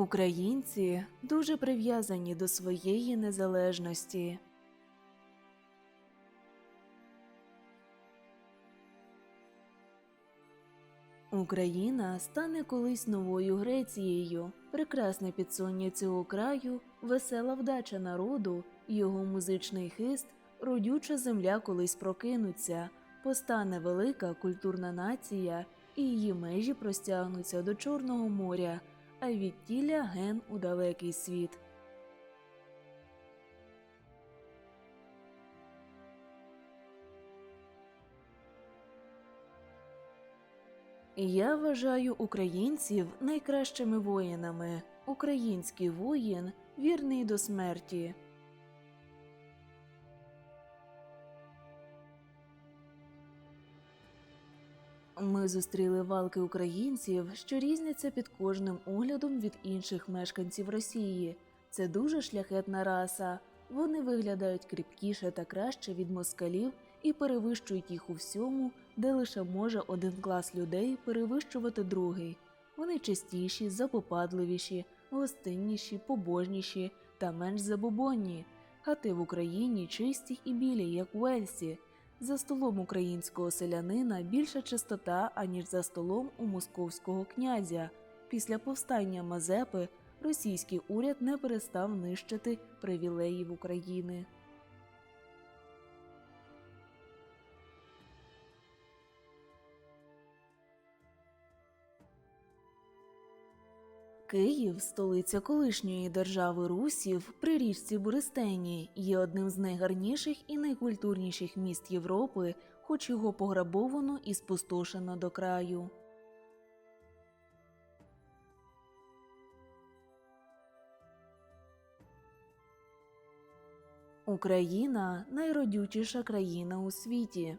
Українці дуже прив'язані до своєї незалежності. Україна стане колись новою Грецією, прекрасне підсоння цього краю, весела вдача народу, його музичний хист, родюча земля колись прокинуться, постане велика культурна нація, і її межі простягнуться до Чорного моря, а відтіля ген у далекий світ. Я вважаю українців найкращими воїнами. Український воїн вірний до смерті. Ми зустріли валки українців, що різняться під кожним оглядом від інших мешканців Росії. Це дуже шляхетна раса. Вони виглядають кріпкіше та краще від москалів і перевищують їх у всьому, де лише може один клас людей перевищувати другий. Вони чистіші, запопадливіші, гостинніші, побожніші та менш забобонні. Хати в Україні чисті і білі, як у Ельсі. За столом українського селянина більша чистота, аніж за столом у московського князя. Після повстання Мазепи російський уряд не перестав нищити привілеїв України. Київ, столиця колишньої держави Русів при річці Буристені, є одним з найгарніших і найкультурніших міст Європи, хоч його пограбовано і спустошено до краю. Україна найродючіша країна у світі.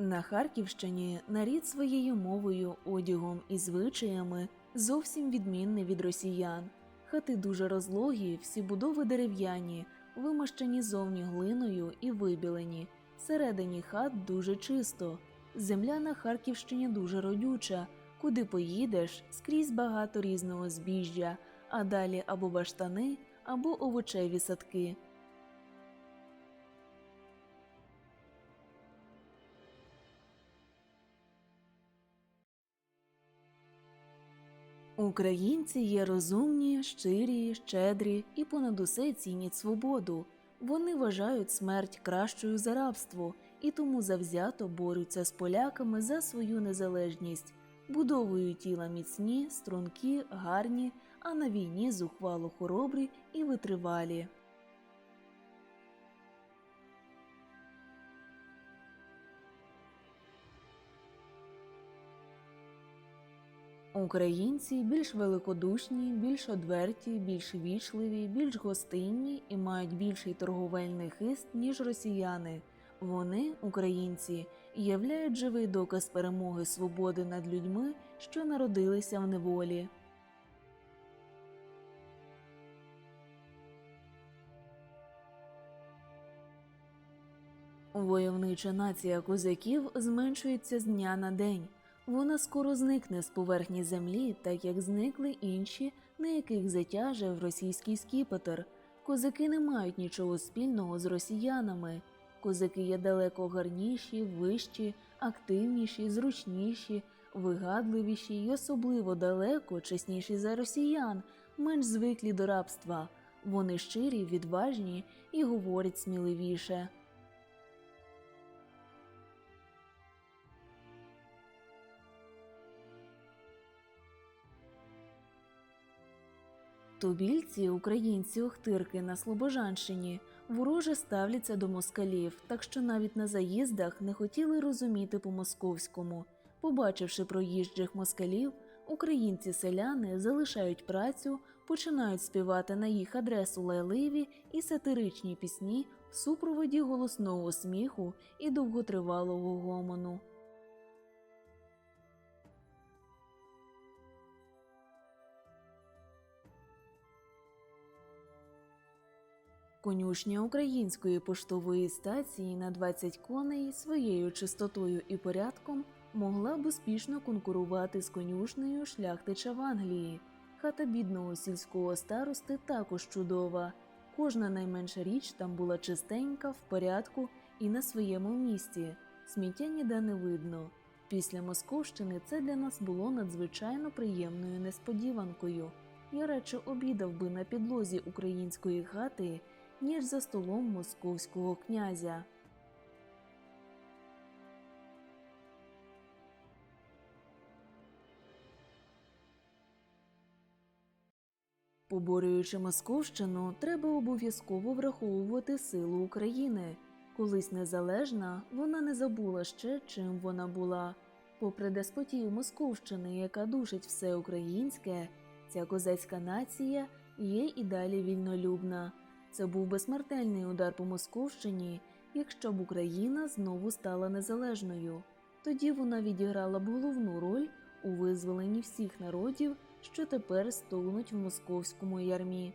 На Харківщині нарід своєю мовою, одягом і звичаями зовсім відмінний від росіян. Хати дуже розлогі, всі будови дерев'яні, вимощені зовні глиною і вибілені. Всередині хат дуже чисто. Земля на Харківщині дуже родюча. Куди поїдеш, скрізь багато різного збіжжя, а далі або баштани, або овочеві садки. Українці є розумні, щирі, щедрі і понад усе цінять свободу. Вони вважають смерть кращою за рабство і тому завзято борються з поляками за свою незалежність, будовують тіла міцні, стрункі, гарні, а на війні зухвало хоробрі і витривалі. Українці більш великодушні, більш одверті, більш вічливі, більш гостинні і мають більший торговельний хист, ніж росіяни. Вони, українці, являють живий доказ перемоги свободи над людьми, що народилися в неволі. Войовнича нація козаків зменшується з дня на день. Вона скоро зникне з поверхні землі, так як зникли інші, на яких затяжив російський скіпетр. Козаки не мають нічого спільного з росіянами. Козаки є далеко гарніші, вищі, активніші, зручніші, вигадливіші й особливо далеко чесніші за росіян, менш звиклі до рабства. Вони щирі, відважні і говорять сміливіше. Тубільці, українці Охтирки на Слобожанщині, вороже ставляться до москалів, так що навіть на заїздах не хотіли розуміти по-московському. Побачивши проїжджих москалів, українці-селяни залишають працю, починають співати на їх адресу лайливі і сатиричні пісні в супроводі голосного сміху і довготривалого гомону. Конюшня української поштової стації на 20 коней своєю чистотою і порядком могла б успішно конкурувати з конюшнею шляхтича в Англії. Хата бідного сільського старости також чудова. Кожна найменша річ там була чистенька, в порядку і на своєму місці. Сміття ніде не видно. Після Московщини це для нас було надзвичайно приємною несподіванкою. Я радше обідав би на підлозі української хати, ніж за столом московського князя. Поборюючи Московщину, треба обов'язково враховувати силу України. Колись незалежна, вона не забула ще, чим вона була. Попри деспотію Московщини, яка душить все українське, ця козацька нація є і далі вільнолюбна. Це був би смертельний удар по Московщині, якщо б Україна знову стала незалежною. Тоді вона відіграла б головну роль у визволенні всіх народів, що тепер стогнуть в московському ярмі.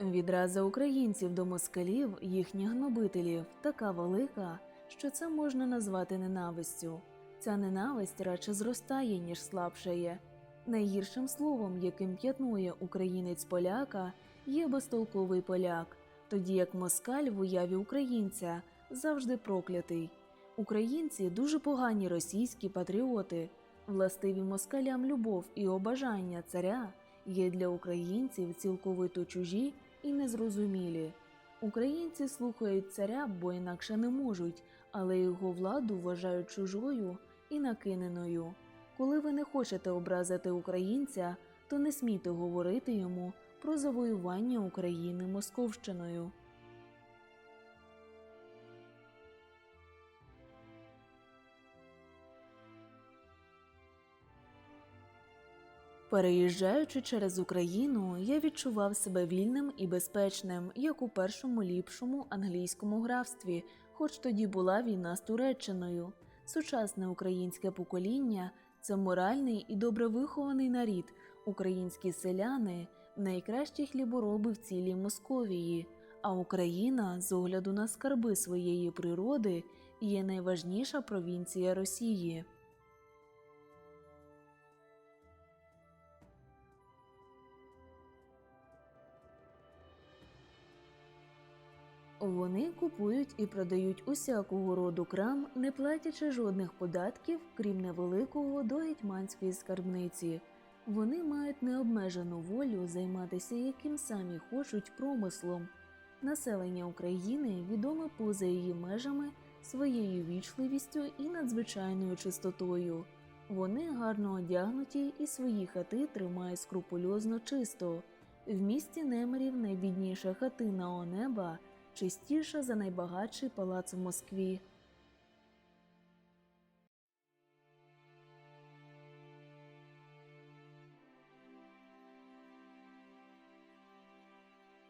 Відраза українців до москалів, їхніх гнобителів, така велика, що це можна назвати ненавистю. Ця ненависть радше зростає, ніж слабшає. Найгіршим словом, яким п'ятнує українець поляка, є безтолковий поляк, тоді як москаль в уяві українця завжди проклятий. Українці дуже погані російські патріоти, властиві москалям любов і обажання царя є для українців цілковито чужі і незрозумілі. Українці слухають царя, бо інакше не можуть, але його владу вважають чужою і накиненою. Коли ви не хочете образити українця, то не смійте говорити йому про завоювання України Московщиною. Переїжджаючи через Україну, я відчував себе вільним і безпечним, як у першому ліпшому англійському графстві, хоч тоді була війна з Туреччиною. Сучасне українське покоління це моральний і добре вихований нарід, українські селяни найкращі хлібороби в цілій Московії. А Україна, з огляду на скарби своєї природи, є найважніша провінція Росії. Вони купують і продають усякого роду крам, не платячи жодних податків, крім невеликого до гетьманської скарбниці. Вони мають необмежену волю займатися яким самі хочуть промислом. Населення України відоме поза її межами своєю вічливістю і надзвичайною чистотою. Вони гарно одягнуті і свої хати тримають скрупульозно чисто. В місті Немерів найбідніша хатина Онеба чистіша за найбагатший палац в Москві.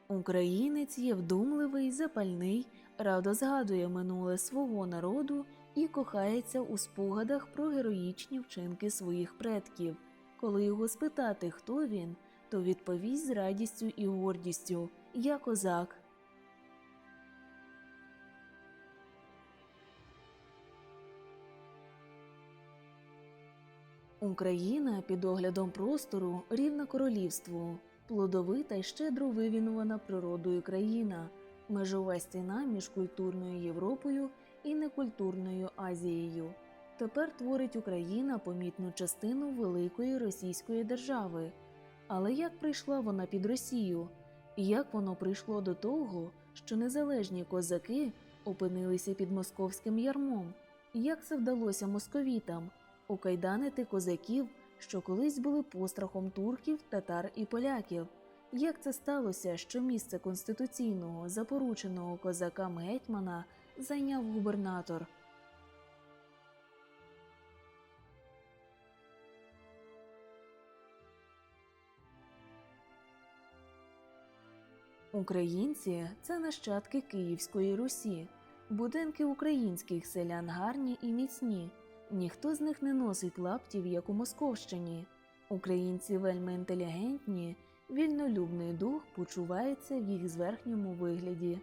Українець є вдумливий, запальний, радо згадує минуле свого народу і кохається у спогадах про героїчні вчинки своїх предків. Коли його спитати, хто він, то відповість з радістю і гордістю Я козак. Україна під оглядом простору рівна королівству, плодовита й щедро вивінувана природою країна, межова стіна між культурною Європою і некультурною Азією. Тепер творить Україна помітну частину великої російської держави. Але як прийшла вона під Росію? Як воно прийшло до того, що незалежні козаки опинилися під московським ярмом? Як це вдалося московітам? Окайданити козаків, що колись були пострахом турків, татар і поляків. Як це сталося, що місце конституційного запорученого козакам гетьмана зайняв губернатор? Українці це нащадки Київської Русі. Будинки українських селян гарні і міцні. Ніхто з них не носить лаптів, як у Московщині. Українці вельми інтелігентні, вільнолюбний дух почувається в їх зверхньому вигляді.